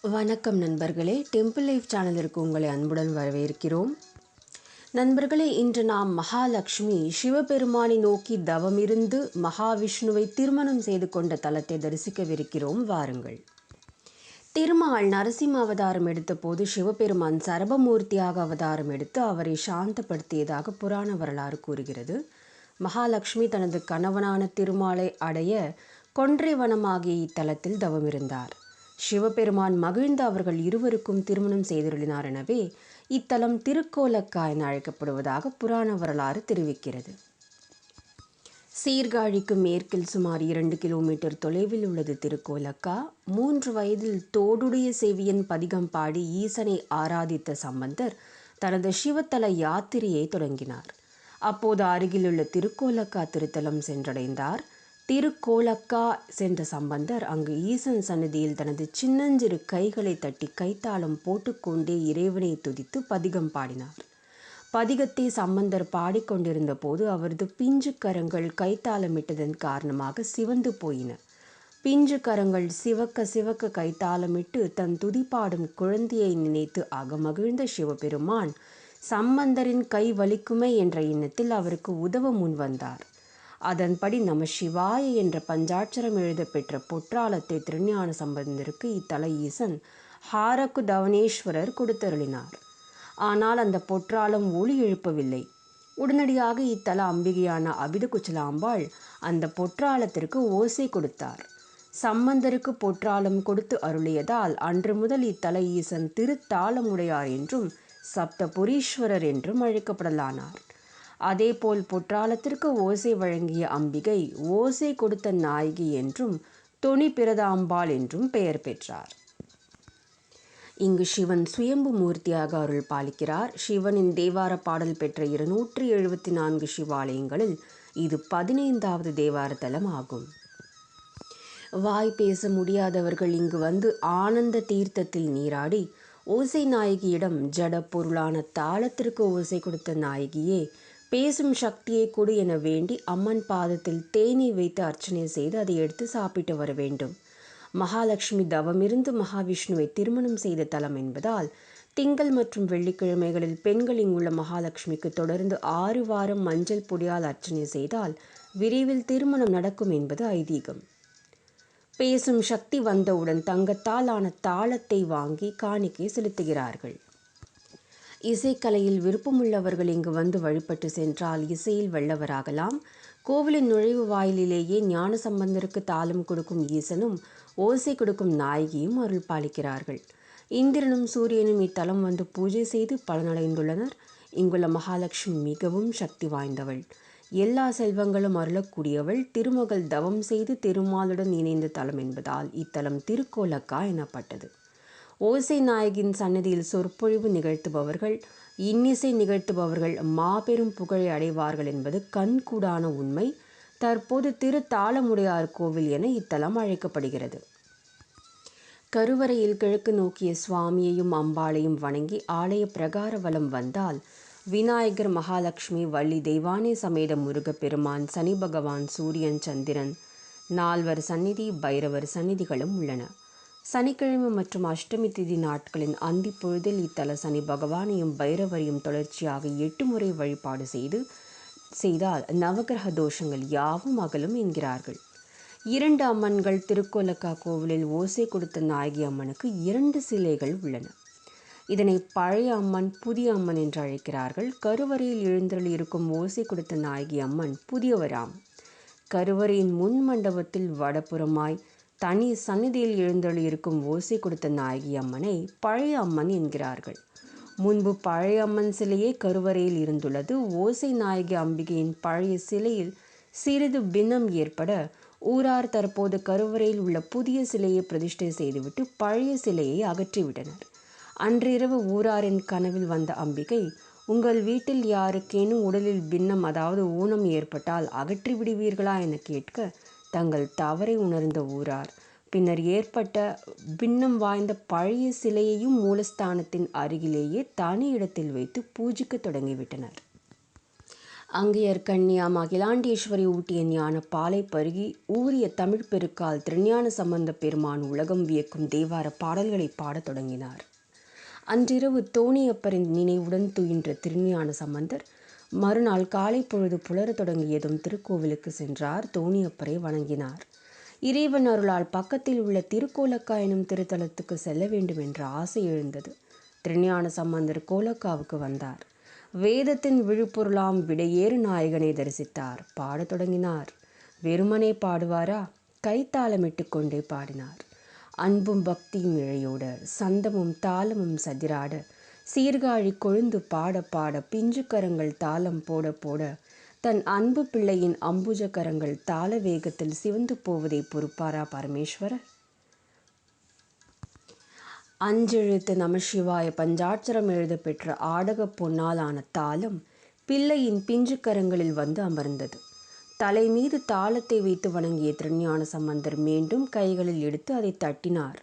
வணக்கம் நண்பர்களே. Temple life சேனலிற்கு உங்களை அன்புடன் வரவேற்கிறோம். நண்பர்களே இன்று நாம் மகாலட்சுமி சிவபெருமானை நோக்கி தவமிருந்து மகாவிஷ்ணுவை திருமணம் செய்து கொண்ட தலத்தை தரிசிக்கவிருக்கிறோம். வாருங்கள். திருமால் நரசிம்ம அவதாரம் எடுத்தபோது சிவபெருமான் சரபமூர்த்தியாக அவதாரம் எடுத்து அவரை சாந்தப்படுத்தியதாக புராண வரலாறு கூறுகிறது. மகாலட்சுமி தனது கணவனான திருமாலை அடைய கொன்றை வனமாகிய இத்தலத்தில் தவமிருந்தார். சிவபெருமான் மகிழ்ந்து அவர்கள் இருவருக்கும் திருமணம் செய்துள்ளினார் எனவே இத்தலம் திருக்கோலக்கா என அழைக்கப்படுவதாக புராண வரலாறு தெரிவிக்கிறது. சீர்காழிக்கு மேற்கில் சுமார் இரண்டு கிலோமீட்டர் தொலைவில் உள்ளது திருக்கோலக்கா. மூன்று வயதில் தோடுடைய செவியன் பதிகம் பாடி ஈசனை ஆராதித்த சம்பந்தர் தனது சிவத்தல யாத்திரையை தொடங்கினார். அப்போது அருகிலுள்ள திருக்கோலக்கா திருத்தலம் சென்றடைந்தார். திருக்கோலக்கா சென்ற சம்பந்தர் அங்கு ஈசன் சன்னதியில் தனது சின்னஞ்சிறு கைகளை தட்டி கைத்தாளம் போட்டுக்கொண்டே இறைவனை துதித்து பதிகம் பாடினார். பதிகத்தை சம்பந்தர் பாடிக்கொண்டிருந்த போது அவரது பிஞ்சு கரங்கள் கைத்தாளமிட்டதன் காரணமாக சிவந்து போயின. பிஞ்சு கரங்கள் சிவக்க சிவக்க கைத்தாளமிட்டு தன் துதிப்பாடும் குழந்தையை நினைத்து அகமகிழ்ந்த சிவபெருமான் சம்பந்தரின் கை வலிக்குமே என்ற எண்ணத்தில் அவருக்கு உதவ முன்வந்தார் அதன்படி நம சிவாய என்ற பஞ்சாட்சரம் எழுத பெற்ற பொற்றாலத்தை திருஞான சம்பந்தருக்கு இத்தல ஈசன் ஹாரக்கு தவனேஸ்வரர் கொடுத்தருளினார். ஆனால் அந்த பொற்றாலம் ஒளி எழுப்பவில்லை. உடனடியாக இத்தல அம்பிகையான அபிதகுச்சலாம்பாள் அந்த பொற்றாலத்திற்கு ஓசை கொடுத்தார். சம்பந்தருக்கு பொற்றாலம் கொடுத்து அருளியதால் அன்று முதல் இத்தல ஈசன் திருத்தாளமுடையார் என்றும் சப்தபுரீஸ்வரர் என்றும் அழைக்கப்படலானார். அதேபோல் பொற்றாலத்திற்கு ஓசை வழங்கிய அம்பிகை ஓசை கொடுத்த நாயகி என்றும் தொனி பிரதாம்பாள் என்றும் பெயர் பெற்றார். இங்கு சிவன் சுயம்பு மூர்த்தியாக அருள் பாலிக்கிறார். சிவனின் தேவார பாடல் பெற்ற இருநூற்றி எழுபத்தி நான்கு சிவாலயங்களில் இது பதினைந்தாவது தேவார தலம் ஆகும். வாய் பேச முடியாதவர்கள் இங்கு வந்து ஆனந்த தீர்த்தத்தில் நீராடி ஓசை நாயகியிடம் ஜட பொருளான தாளத்திற்கு ஓசை கொடுத்த நாயகியே பேசும் சக்தியை கொடு என வேண்டி அம்மன் பாதத்தில் தேனீ வைத்து அர்ச்சனை செய்து அதை எடுத்து சாப்பிட்டு வர வேண்டும். மகாலட்சுமி தவமிருந்து மகாவிஷ்ணுவை திருமணம் செய்த தலம் என்பதால் திங்கள் மற்றும் வெள்ளிக்கிழமைகளில் பெண்கள் இங்குள்ள மகாலட்சுமிக்கு தொடர்ந்து ஆறு வாரம் மஞ்சள் பொடியால் அர்ச்சனை செய்தால் விரைவில் திருமணம் நடக்கும் என்பது ஐதீகம். பேசும் சக்தி வந்தவுடன் தங்கத்தால் ஆன தாளத்தை வாங்கி காணிக்கை செலுத்துகிறார்கள். இசைக்கலையில் விருப்பமுள்ளவர்கள் இங்கு வந்து வழிபட்டு சென்றால் இசையில் வல்லவராகலாம். கோவிலின் நுழைவு வாயிலிலேயே ஞான சம்பந்தருக்கு தாளம் கொடுக்கும் ஈசனும் ஓசை கொடுக்கும் நாயகியும் அருள் பாலிக்கிறார்கள் இந்திரனும் சூரியனும் இத்தலம் வந்து பூஜை செய்து பலனடைந்துள்ளனர். இங்குள்ள மகாலட்சுமி மிகவும் சக்தி வாய்ந்தவள். எல்லா செல்வங்களும் அருளக்கூடியவள். திருமகள் தவம் செய்து திருமாலுடன் இணைந்த தலம் என்பதால் இத்தலம் திருக்கோலக்கா எனப்பட்டது. ஓசை நாயகின் சன்னதியில் சொற்பொழிவு நிகழ்த்துபவர்கள் இன்னிசை நிகழ்த்துபவர்கள் மாபெரும் புகழை அடைவார்கள் என்பது கண்கூடான உண்மை. தற்போது திரு தாளமுடையார் கோவில் என இத்தலம் அழைக்கப்படுகிறது. கருவறையில் கிழக்கு நோக்கிய சுவாமியையும் அம்பாளையும் வணங்கி ஆலய பிரகார வலம் வந்தால் விநாயகர் மகாலட்சுமி வள்ளி தெய்வானே சமேத முருகப்பெருமான் சனி பகவான் சூரியன் சந்திரன் நால்வர் சந்நிதி பைரவர் சந்நிதிகளும் உள்ளன. சனிக்கிழமை மற்றும் அஷ்டமி திதி நாட்களின் அந்தி பொழுதில் இத்தல சனி பகவானையும் பைரவரையும் தொடர்ச்சியாக எட்டு முறை வழிபாடு செய்து செய்தால் நவகிரக தோஷங்கள் யாவும் அகலும் என்கிறார்கள். இரண்டு அம்மன்கள் திருக்கோலக்கா கோவிலில் ஓசை கொடுத்த நாயகி அம்மனுக்கு இரண்டு சிலைகள் உள்ளன. இதனை பழைய அம்மன் புதிய அம்மன் என்று அழைக்கிறார்கள். கருவறையில் எழுந்தருள் இருக்கும் ஓசை கொடுத்த நாயகி அம்மன் புதியவராம். கருவறையின் முன் மண்டபத்தில் வடபுறமாய் தனி சந்நிதியில் எழுந்தொழியிருக்கும் இருக்கும் ஓசை கொடுத்த நாயகி அம்மனை பழைய அம்மன் என்கிறார்கள். முன்பு பழைய அம்மன் சிலையே கருவறையில் இருந்துள்ளது. ஓசை நாயகி அம்பிகையின் பழைய சிலையில் சிறிது பின்னம் ஏற்பட ஊரார் தற்போது கருவறையில் உள்ள புதிய சிலையை பிரதிஷ்டை செய்துவிட்டு பழைய சிலையை அகற்றிவிட்டனர். அன்றிரவு ஊராரின் கனவில் வந்த அம்பிகை உங்கள் வீட்டில் யாருக்கேனும் உடலில் பின்னம் அதாவது ஊனம் ஏற்பட்டால் அகற்றி விடுவீர்களா என கேட்க தங்கள் தவறை உணர்ந்த ஊரார். பின்னர் ஏற்பட்ட பின்னம் வாய்ந்த பழைய சிலையையும் மூலஸ்தானத்தின் அருகிலேயே தனி இடத்தில் வைத்து பூஜிக்க தொடங்கிவிட்டனர். அங்கையர் கன்னியா மகிலாண்டேஸ்வரி ஊட்டிய ஞான பாலை பருகி ஊறிய தமிழ் பெருக்கால் திருஞான சம்பந்த பெருமான் உலகம் வியக்கும் தேவார பாடல்களை பாடத் தொடங்கினார். அன்றிரவு தோணியப்பரின் நினைவுடன் துயின்ற திருஞான சம்பந்தர் மறுநாள் காலை பொழுது புலரத் தொடங்கியதும் திருக்கோவிலுக்கு சென்றார் தோணியப்பரை வணங்கினார். இறைவன் அருளால் பக்கத்தில் உள்ள திருக்கோலக்கா எனும் திருத்தலத்துக்கு செல்ல வேண்டும் என்ற ஆசை எழுந்தது. திருஞான சம்பந்தர் கோலக்காவுக்கு வந்தார். வேதத்தின் விழுப்பொருளாம் விடையேறு நாயகனை தரிசித்தார். பாடத் தொடங்கினார். வெறுமனே பாடுவாரா? கைத்தாளமிட்டு கொண்டே பாடினார். அன்பும் பக்தியும் இழையோட சந்தமும் தாளமும் சதிராட சீர்காழி கொழுந்து பாட பாட பிஞ்சு கரங்கள் தாளம் போட போட தன் அன்பு பிள்ளையின் அம்புஜ கரங்கள் தாள வேகத்தில் சிவந்து போவதை பொறுப்பாரா பரமேஸ்வரர்? அஞ்செழுத்து நமசிவாய பஞ்சாட்சரம் எழுத பெற்ற ஆடக பொன்னாலான தாளம் பிள்ளையின் பிஞ்சு கரங்களில் வந்து அமர்ந்தது. தலை மீது தாளத்தை வைத்து வணங்கிய திருஞான சம்பந்தர் மீண்டும் கைகளில் எடுத்து அதை தட்டினார்.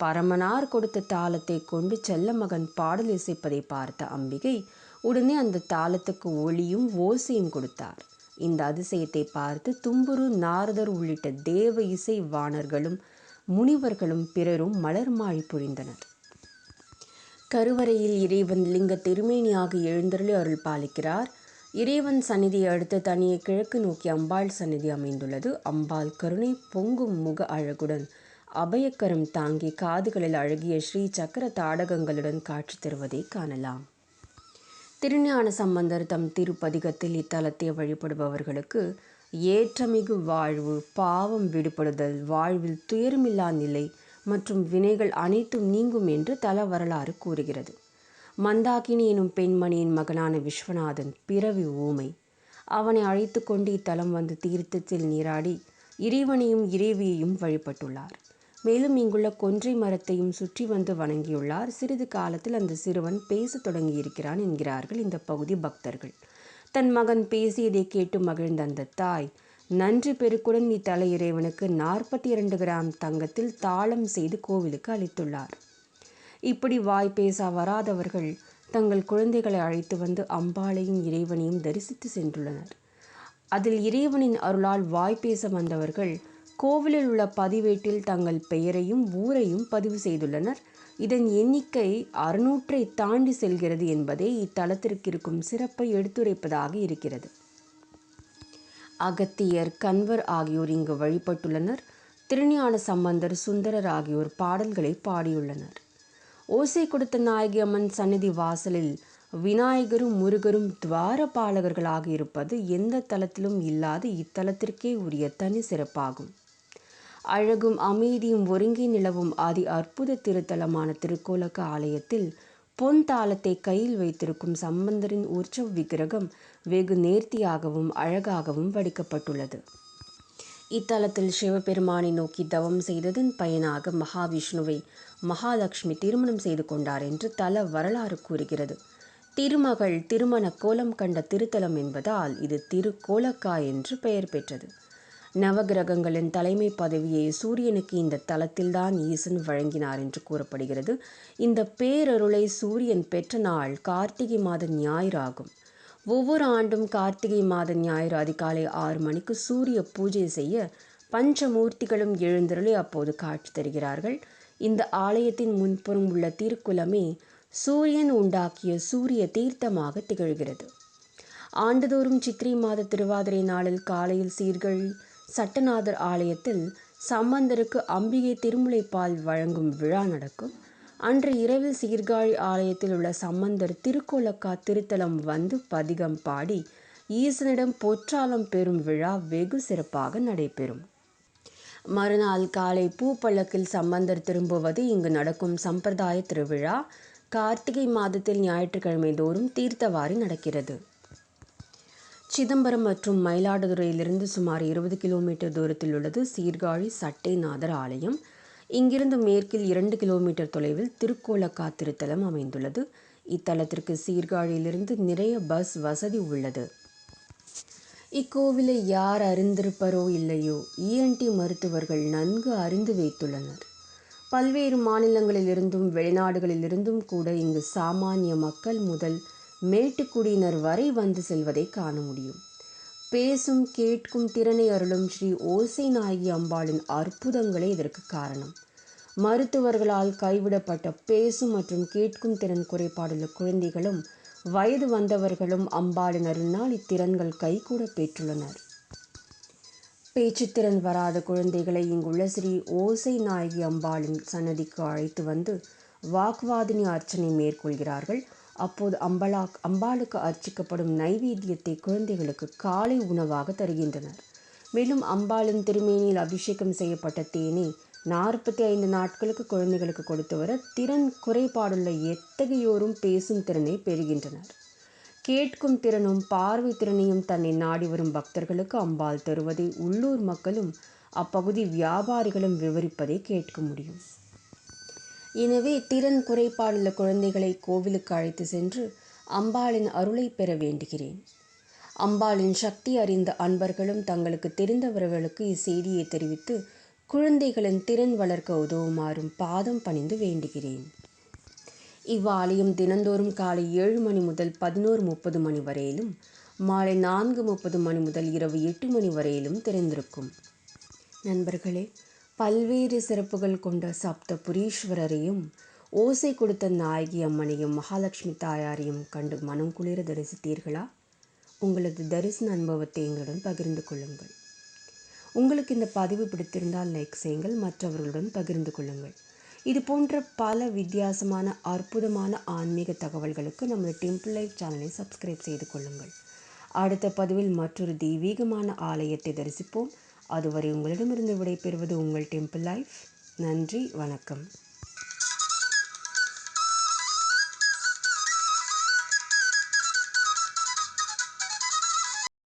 பரமனார் கொடுத்த தாளத்தை கொண்டு செல்ல மகன் பாடல் இசைப்பதை பார்த்த அம்பிகை உடனே அந்த தாளத்துக்கு ஒளியும் ஓசையும் கொடுத்தார். இந்த அதிசயத்தை பார்த்து தும்புரு நாரதர் உள்ளிட்ட தேவ இசை வாணர்களும் முனிவர்களும் பிறரும் மலர் மாழி புரிந்தனர் கருவறையில் இறைவன் லிங்க திருமேனியாக எழுந்தருளி அருள் பாலிக்கிறார். இறைவன் சந்நிதியை அடுத்து தனியே கிழக்கு நோக்கி அம்பாள் சந்நிதி அமைந்துள்ளது. அம்பாள் கருணை பொங்கும் முக அழகுடன் அபயக்கரம் தாங்கி காதுகளில் அழகிய ஸ்ரீ சக்கர தாடகங்களுடன் காட்சி தருவதை காணலாம். திருஞான சம்பந்தர் தம் திருப்பதிகத்தில் இத்தலத்தை வழிபடுபவர்களுக்கு ஏற்றமிகு வாழ்வு பாவம் விடுபடுதல் வாழ்வில் துயரமில்லா நிலை மற்றும் வினைகள் அனைத்தும் நீங்கும் என்று தல வரலாறு கூறுகிறது. மந்தாகினி எனும் பெண்மணியின் மகனான விஸ்வநாதன் பிறவி ஊமை. அவனை அழைத்து கொண்டு இத்தலம் வந்து தீர்த்தத்தில் நீராடி இறைவனையும் இறைவியையும் வழிபட்டுள்ளார். மேலும் இங்குள்ள கொன்றை மரத்தையும் சுற்றி வந்து வணங்கியுள்ளார். சிறிது காலத்தில் அந்த சிறுவன் பேசத் தொடங்கியிருக்கிறான் என்கிறார்கள் இந்த பகுதி பக்தர்கள். தன் மகன் பேசியதை கேட்டு மகிழ்ந்த அந்த தாய் நன்றி பெருக்குடன் இத்தல இறைவனுக்கு நாற்பத்தி இரண்டு கிராம் தங்கத்தில் தாளம் செய்து கோவிலுக்கு அளித்துள்ளார். இப்படி வாய் பேச வராதவர்கள் தங்கள் குழந்தைகளை அழைத்து வந்து அம்பாளையும் இறைவனையும் தரிசித்து சென்றுள்ளனர். அதில் இறைவனின் அருளால் வாய் பேச வந்தவர்கள் கோவிலில் உள்ள பதிவேட்டில் தங்கள் பெயரையும் ஊரையும் பதிவு செய்துள்ளனர். இதன் எண்ணிக்கை அறுநூற்றை தாண்டி செல்கிறது என்பதே இத்தலத்திற்கு இருக்கும் சிறப்பை எடுத்துரைப்பதாக இருக்கிறது. அகத்தியர் கன்வர் ஆகியோர் இங்கு வழிபட்டுள்ளனர். திருஞான சம்பந்தர் சுந்தரர் ஆகியோர் பாடல்களை பாடியுள்ளனர். ஓசை கொடுத்த நாயகி அம்மன் சந்நிதி வாசலில் விநாயகரும் முருகரும் துவாரபாலகர்களாக இருப்பது எந்த தலத்திலும் இல்லாத இத்தலத்திற்கே உரிய தனி சிறப்பாகும். அழகும் அமைதியும் ஒருங்கி நிலவும் ஆதி அற்புத திருத்தலமான திருக்கோலக்க ஆலயத்தில் பொன் தாளத்தை கையில் வைத்திருக்கும் சம்பந்தரின் உற்சவ விக்கிரகம் வெகு நேர்த்தியாகவும் அழகாகவும் வடிக்கப்பட்டுள்ளது. இத்தலத்தில் சிவபெருமானை நோக்கி தவம் செய்ததன் பயனாக மகாவிஷ்ணுவை மகாலட்சுமி திருமணம் செய்து கொண்டார் என்று தல வரலாறு கூறுகிறது. திருமகள் திருமண கோலம் கண்ட திருத்தலம் என்பதால் இது திருக்கோலக்கா என்று பெயர் பெற்றது. நவகிரகங்களின் தலைமை பதவியை சூரியனுக்கு இந்த தலத்தில்தான் ஈசன் வழங்கினார் என்று கூறப்படுகிறது. இந்த பேரருளை சூரியன் பெற்ற நாள் கார்த்திகை மாத ஞாயிறு ஆகும் ஒவ்வொரு ஆண்டும் கார்த்திகை மாத ஞாயிறு அதிகாலை ஆறு மணிக்கு சூரிய பூஜை செய்ய பஞ்சமூர்த்திகளும் எழுந்தருளி அப்போது காட்சி தருகிறார்கள். இந்த ஆலயத்தின் முன்புறம் உள்ள திருக்குலமே சூரியன் உண்டாக்கிய சூரிய தீர்த்தமாக திகழ்கிறது. ஆண்டுதோறும் சித்திரை மாத திருவாதிரை நாளில் காலையில் சீர்கழி சட்டநாதர் ஆலயத்தில் சம்பந்தருக்கு அம்பிகை திருமுலைப்பால் வழங்கும் விழா நடக்கும். அன்று இரவில் சீர்காழி ஆலயத்தில் உள்ள சம்பந்தர் திருக்கோலக்கா திருத்தலம் வந்து பதிகம் பாடி ஈசனிடம் பொற்றாலம் பெறும் விழா வெகு சிறப்பாக நடைபெறும். மறுநாள் காலை பூப்பள்ளக்கில் சம்பந்தர் திரும்புவது இங்கு நடக்கும் சம்பிரதாய திருவிழா. கார்த்திகை மாதத்தில் ஞாயிற்றுக்கிழமை தோறும் தீர்த்தவாரி நடக்கிறது. சிதம்பரம் மற்றும் மயிலாடுதுறையிலிருந்து சுமார் இருபது கிலோமீட்டர் தூரத்தில் உள்ளது சீர்காழி சட்டைநாதர் ஆலயம். இங்கிருந்து மேற்கில் இரண்டு கிலோமீட்டர் தொலைவில் திருக்கோலக்கா திருத்தலம் அமைந்துள்ளது. இத்தலத்திற்கு சீர்காழியிலிருந்து நிறைய பஸ் வசதி உள்ளது. இக்கோவிலை யார் அறிந்திருப்பரோ இல்லையோ இஎன்டி மருத்துவர்கள் நன்கு அறிந்து வைத்துள்ளனர். பல்வேறு மாநிலங்களிலிருந்தும் வெளிநாடுகளிலிருந்தும் கூட இங்கு சாமானிய மக்கள் முதல் மேட்டுக்குடியினர் வரை வந்து செல்வதை காண முடியும். பேசும் கேட்கும் திறனை அருளும் ஸ்ரீ ஓசை நாயகி அம்பாளின் அற்புதங்களே இதற்கு காரணம். மருத்துவர்களால் கைவிடப்பட்ட பேசும் மற்றும் கேட்கும் திறன் குறைபாடுள்ள குழந்தைகளும் வயது வந்தவர்களும் அம்பாளின் அருளினால் இத்திறன்கள் கைகூட பெற்றுள்ளனர். பேச்சுத்திறன் வராத குழந்தைகளை இங்குள்ள ஸ்ரீ ஓசை நாயகி அம்பாளின் சன்னதிக்கு அழைத்து வந்து வாக்வாதினி அர்ச்சனை மேற்கொள்கிறார்கள். அப்போது அம்பலா அம்பாளுக்கு அர்ச்சிக்கப்படும் நைவேத்தியத்தை குழந்தைகளுக்கு காலை உணவாக தருகின்றனர். மேலும் அம்பாளின் திருமேனியில் அபிஷேகம் செய்யப்பட்ட தேனை நாற்பத்தி ஐந்து நாட்களுக்கு குழந்தைகளுக்கு கொடுத்து வர திறன் குறைபாடுள்ள எத்தகையோரும் பேசும் திறனை பெறுகின்றனர். கேட்கும் திறனும் பார்வை திறனையும் தன்னை நாடி வரும் பக்தர்களுக்கு அம்பாள் தருவதை உள்ளூர் மக்களும் அப்பகுதி வியாபாரிகளும் விவரிப்பதை கேட்க முடியும். எனவே திறன் குறைபாடுள்ள குழந்தைகளை கோவிலுக்கு அழைத்து சென்று அம்பாளின் அருளை பெற வேண்டுகிறேன். அம்பாளின் சக்தி அறிந்த அன்பர்களும் தங்களுக்கு தெரிந்தவர்களுக்கு இச்செய்தியை தெரிவித்து குழந்தைகளின் திறன் வளர்க்க உதவுமாறும் பாதம் பணிந்து வேண்டுகிறேன். இவ்வாலயம் தினந்தோறும் காலை ஏழு மணி முதல் பதினோரு முப்பது மணி வரையிலும் மாலை நான்கு முப்பது மணி முதல் இரவு எட்டு மணி வரையிலும் திறந்திருக்கும். நண்பர்களே பல்வேறு சிறப்புகள் கொண்ட சப்த புரீஸ்வரரையும் ஓசை கொடுத்த நாயகி அம்மனையும் மகாலட்சுமி தாயாரையும் கண்டு மனம் குளிர தரிசித்தீர்களா? உங்களது தரிசன அனுபவத்தை எங்களுடன் பகிர்ந்து கொள்ளுங்கள். உங்களுக்கு இந்த பதிவு பிடித்திருந்தால் லைக் செய்யுங்கள் மற்றவர்களுடன் பகிர்ந்து கொள்ளுங்கள். இது போன்ற பல வித்தியாசமான அற்புதமான ஆன்மீக தகவல்களுக்கு நமது டெம்பிள் லைஃப் சேனலை சப்ஸ்கிரைப் செய்து கொள்ளுங்கள். அடுத்த பதிவில் மற்றொரு தெய்வீகமான ஆலயத்தை தரிசிப்போம். அதுவரை உங்களிடமிருந்து விடைபெறுவது உங்கள் டெம்பிள் லைஃப் நன்றி வணக்கம்.